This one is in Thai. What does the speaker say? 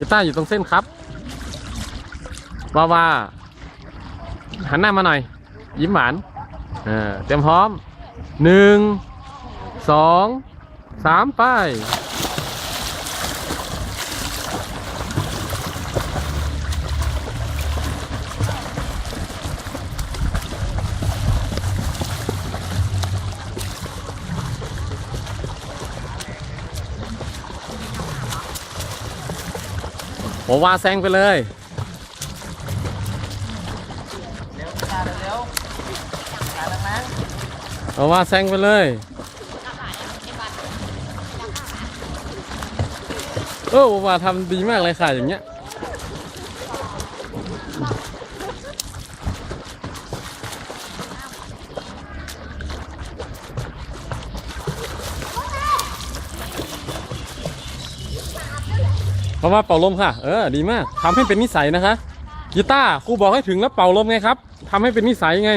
กีตาร์อยู่ตรงเส้นครับวาวาหันหน้ามาหน่อย ยิ้มหวานเออเตรียมพร้อมหนึ่งสองสามไป โอวาแซงไปเลย เร็วตาเร็วตาดังนั้นโอวาแซงไปเลย เออโอวาทำดีมากเลยค่ะอย่างเงี้ย เพราะว่าเป่าลมค่ะ เออ ดีมากทำให้เป็นนิสัยนะคะ กีตาร์ครูบอกให้ถึงแล้วเป่าลมไงครับทำให้เป็นนิสัยไง